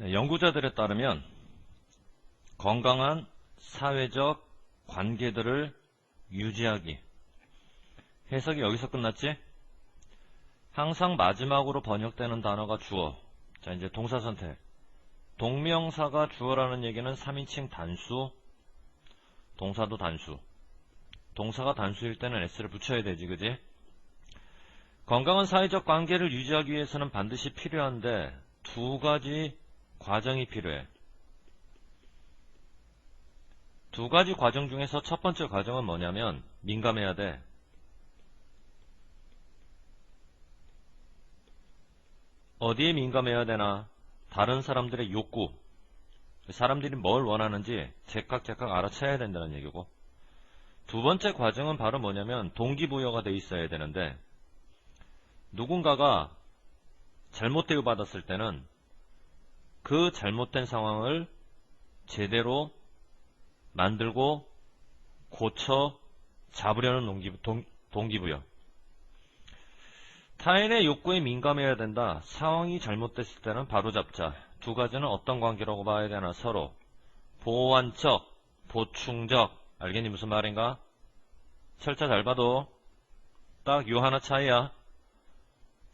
네, 연구자들에 따르면 건강한 사회적 관계들을 유지하기. 해석이 여기서 끝났지? 항상 마지막으로 번역되는 단어가 주어. 자, 이제 동사 선택. 동명사가 주어라는 얘기는 3인칭 단수, 동사도 단수. 동사가 단수일 때는 s를 붙여야 되지, 그지? 건강한 사회적 관계를 유지하기 위해서는 반드시 필요한데 두 가지 과정이 필요해. 두 가지 과정 중에서 첫 번째 과정은 뭐냐면 민감해야 돼. 어디에 민감해야 되나? 다른 사람들의 욕구. 사람들이 뭘 원하는지 제깍제깍 알아채야 된다는 얘기고. 두 번째 과정은 바로 뭐냐면 동기부여가 돼 있어야 되는데 누군가가 잘못 대우받았을 때는 그 잘못된 상황을 제대로 만들고 고쳐 잡으려는 동기, 동, 동기부여. 타인의 욕구에 민감해야 된다. 상황이 잘못됐을 때는 바로잡자. 두 가지는 어떤 관계라고 봐야 되나 서로. 보완적, 보충적. 알겠니 무슨 말인가? 철자 잘 봐도 딱 요 하나 차이야.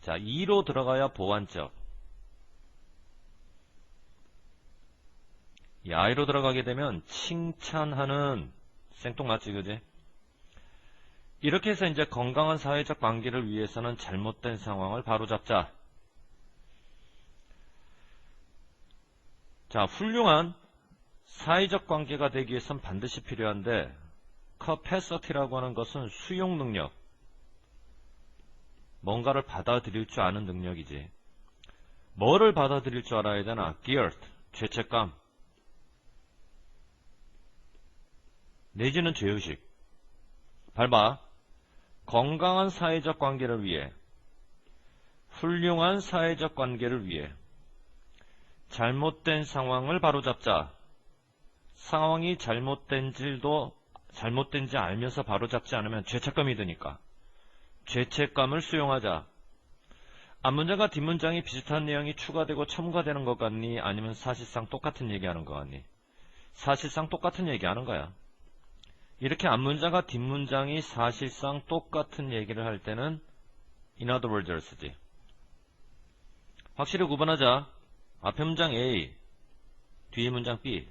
자, 2로 들어가야 보완적. 이 I로 들어가게 되면 칭찬하는 생뚱맞지 그지? 이렇게 해서 이제 건강한 사회적 관계를 위해서는 잘못된 상황을 바로잡자. 자, 훌륭한 사회적 관계가 되기 위해선 반드시 필요한데 커패서티라고 하는 것은 수용 능력, 뭔가를 받아들일 줄 아는 능력이지. 뭐를 받아들일 줄 알아야 되나? guilt, 죄책감, 내지는 죄의식. 밟아. 건강한 사회적 관계를 위해, 훌륭한 사회적 관계를 위해, 잘못된 상황을 바로잡자. 상황이 잘못된지도 잘못된지 알면서 바로잡지 않으면 죄책감이 드니까. 죄책감을 수용하자. 앞문장과 뒷문장이 비슷한 내용이 추가되고 첨가되는 것 같니? 아니면 사실상 똑같은 얘기하는 것 같니? 사실상 똑같은 얘기하는 거야. 이렇게 앞문장과 뒷문장이 사실상 똑같은 얘기를 할 때는 in other words를 쓰지. 확실히 구분하자. 앞에 문장 A, 뒤에 문장 B.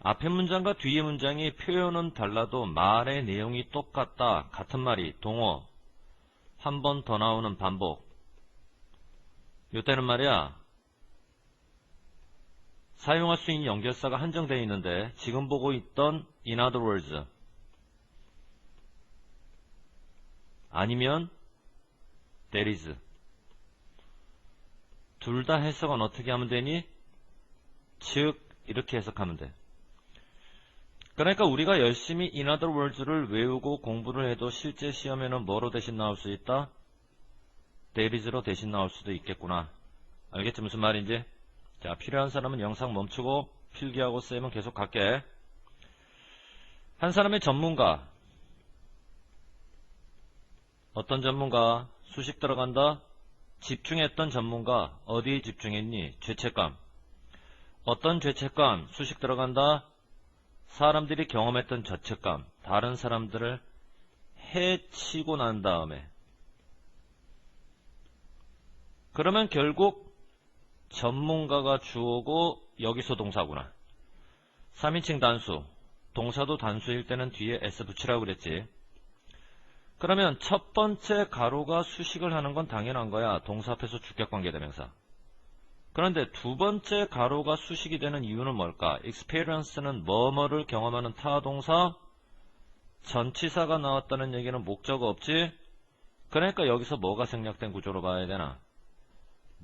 앞에 문장과 뒤에 문장이 표현은 달라도 말의 내용이 똑같다. 같은 말이 동어. 한 번 더 나오는 반복. 이때는 말이야. 사용할 수 있는 연결사가 한정되어 있는데 지금 보고 있던 in other words 아니면 there is 둘 다 해석은 어떻게 하면 되니? 즉 이렇게 해석하면 돼. 그러니까 우리가 열심히 in other words를 외우고 공부를 해도 실제 시험에는 뭐로 대신 나올 수 있다? there is로 대신 나올 수도 있겠구나. 알겠지 무슨 말인지? 자, 필요한 사람은 영상 멈추고 필기하고 쌤은 계속 갈게. 한 사람의 전문가. 어떤 전문가? 수식 들어간다? 집중했던 전문가. 어디에 집중했니? 죄책감. 어떤 죄책감? 수식 들어간다? 사람들이 경험했던 죄책감. 다른 사람들을 해치고 난 다음에. 그러면 결국 전문가가 주어고 여기서 동사구나. 3인칭 단수. 동사도 단수일 때는 뒤에 s 붙이라고 그랬지. 그러면 첫 번째 가로가 수식을 하는 건 당연한 거야. 동사 앞에서 주격관계대명사. 그런데 두 번째 가로가 수식이 되는 이유는 뭘까? experience는 뭐뭐를 경험하는 타동사 전치사가 나왔다는 얘기는 목적어 없지? 그러니까 여기서 뭐가 생략된 구조로 봐야 되나?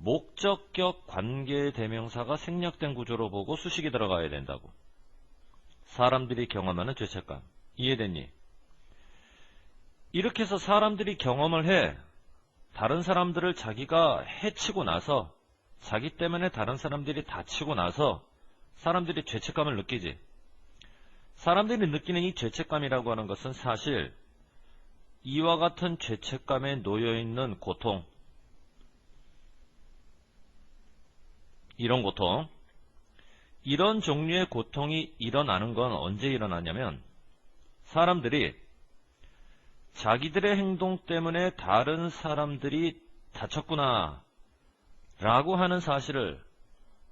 목적격 관계 대명사가 생략된 구조로 보고 수식이 들어가야 된다고. 사람들이 경험하는 죄책감. 이해됐니? 이렇게 해서 사람들이 경험을 해. 다른 사람들을 자기가 해치고 나서 자기 때문에 다른 사람들이 다치고 나서 사람들이 죄책감을 느끼지. 사람들이 느끼는 이 죄책감이라고 하는 것은 사실 이와 같은 죄책감에 놓여있는 고통, 이런 고통. 이런 종류의 고통이 일어나는 건 언제 일어나냐면 사람들이 자기들의 행동 때문에 다른 사람들이 다쳤구나 라고 하는 사실을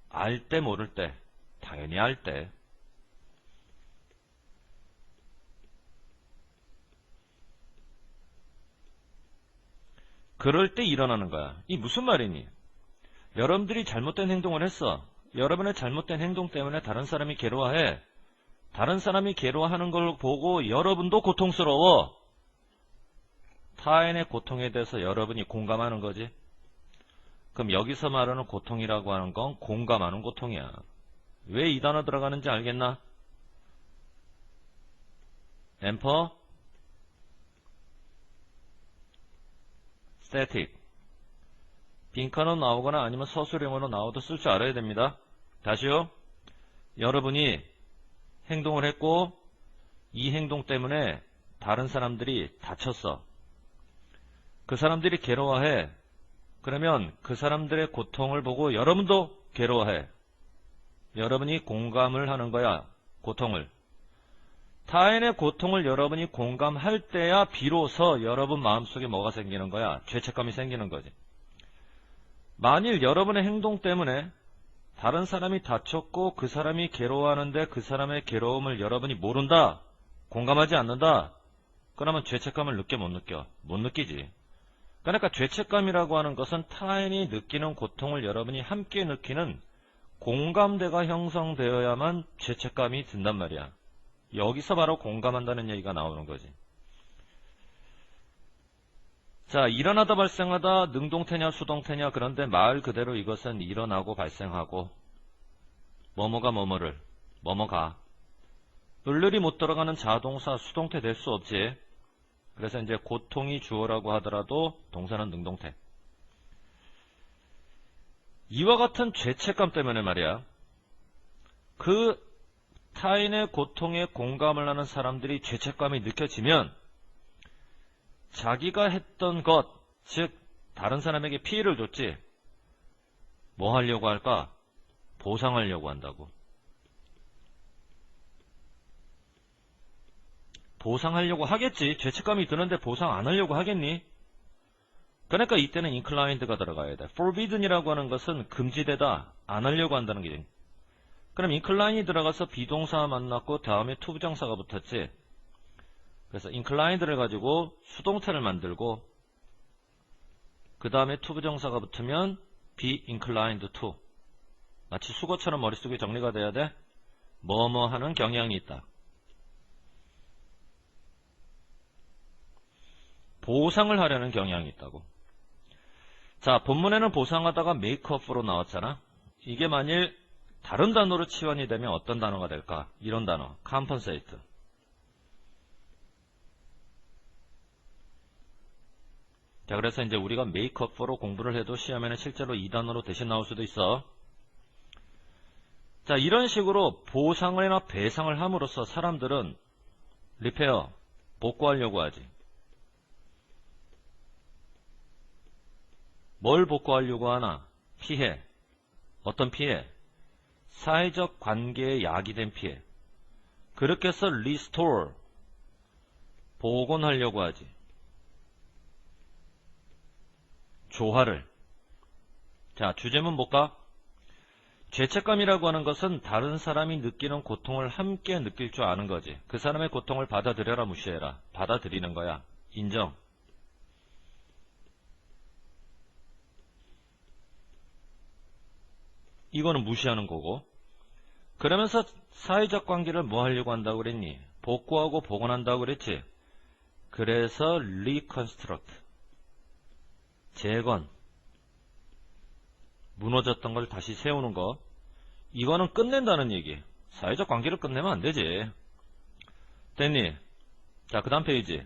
알 때 모를 때 당연히 알 때 그럴 때 일어나는 거야. 이 무슨 말이니? 여러분들이 잘못된 행동을 했어. 여러분의 잘못된 행동 때문에 다른 사람이 괴로워해. 다른 사람이 괴로워하는 걸 보고 여러분도 고통스러워. 타인의 고통에 대해서 여러분이 공감하는 거지. 그럼 여기서 말하는 고통이라고 하는 건 공감하는 고통이야. 왜 이 단어 들어가는지 알겠나? 엠퍼 static 빈칸으로 나오거나 아니면 서술형으로 나와도 쓸 줄 알아야 됩니다. 다시요. 여러분이 행동을 했고 이 행동 때문에 다른 사람들이 다쳤어. 그 사람들이 괴로워해. 그러면 그 사람들의 고통을 보고 여러분도 괴로워해. 여러분이 공감을 하는 거야. 고통을. 타인의 고통을 여러분이 공감할 때야 비로소 여러분 마음속에 뭐가 생기는 거야? 죄책감이 생기는 거지. 만일 여러분의 행동 때문에 다른 사람이 다쳤고 그 사람이 괴로워하는데 그 사람의 괴로움을 여러분이 모른다. 공감하지 않는다. 그러면 죄책감을 느껴 못 느껴? 못 느끼지. 그러니까 죄책감이라고 하는 것은 타인이 느끼는 고통을 여러분이 함께 느끼는 공감대가 형성되어야만 죄책감이 든단 말이야. 여기서 바로 공감한다는 얘기가 나오는 거지. 자, 일어나다 발생하다 능동태냐 수동태냐 그런데 말 그대로 이것은 일어나고 발생하고 뭐뭐가 뭐뭐를 뭐뭐가 을을이 못 들어가는 자동사 수동태 될 수 없지. 그래서 이제 고통이 주어라고 하더라도 동사는 능동태. 이와 같은 죄책감 때문에 말이야. 그 타인의 고통에 공감을 하는 사람들이 죄책감이 느껴지면 자기가 했던 것, 즉 다른 사람에게 피해를 줬지 뭐 하려고 할까? 보상하려고 한다고. 보상하려고 하겠지. 죄책감이 드는데 보상 안 하려고 하겠니? 그러니까 이때는 inclined가 들어가야 돼. forbidden이라고 하는 것은 금지되다. 안 하려고 한다는 게. 그럼 incline이 들어가서 비동사 만났고 다음에 투부정사가 붙었지. 그래서 inclined를 가지고 수동태를 만들고 그 다음에 투부정사가 붙으면 be inclined to. 마치 수거처럼 머릿속에 정리가 돼야 돼. 뭐뭐 하는 경향이 있다. 보상을 하려는 경향이 있다고. 자, 본문에는 보상하다가 메이크업으로 나왔잖아. 이게 만일 다른 단어로 치환이 되면 어떤 단어가 될까? 이런 단어. compensate. 자, 그래서 이제 우리가 메이크업으로 공부를 해도 시험에는 실제로 이 단어로 대신 나올 수도 있어. 자, 이런 식으로 보상이나 배상을 함으로써 사람들은 리페어, 복구하려고 하지. 뭘 복구하려고 하나? 피해. 어떤 피해? 사회적 관계에 야기된 피해. 그렇게 해서 restore, 복원하려고 하지. 조화를. 자, 주제문 볼까? 죄책감이라고 하는 것은 다른 사람이 느끼는 고통을 함께 느낄 줄 아는 거지. 그 사람의 고통을 받아들여라 무시해라. 받아들이는 거야. 인정. 이거는 무시하는 거고. 그러면서 사회적 관계를 뭐 하려고 한다고 그랬니? 복구하고 복원한다고 그랬지? 그래서 reconstruct. 재건. 무너졌던 걸 다시 세우는 거. 이거는 끝낸다는 얘기. 사회적 관계를 끝내면 안 되지. 됐니? 자, 그 다음 페이지.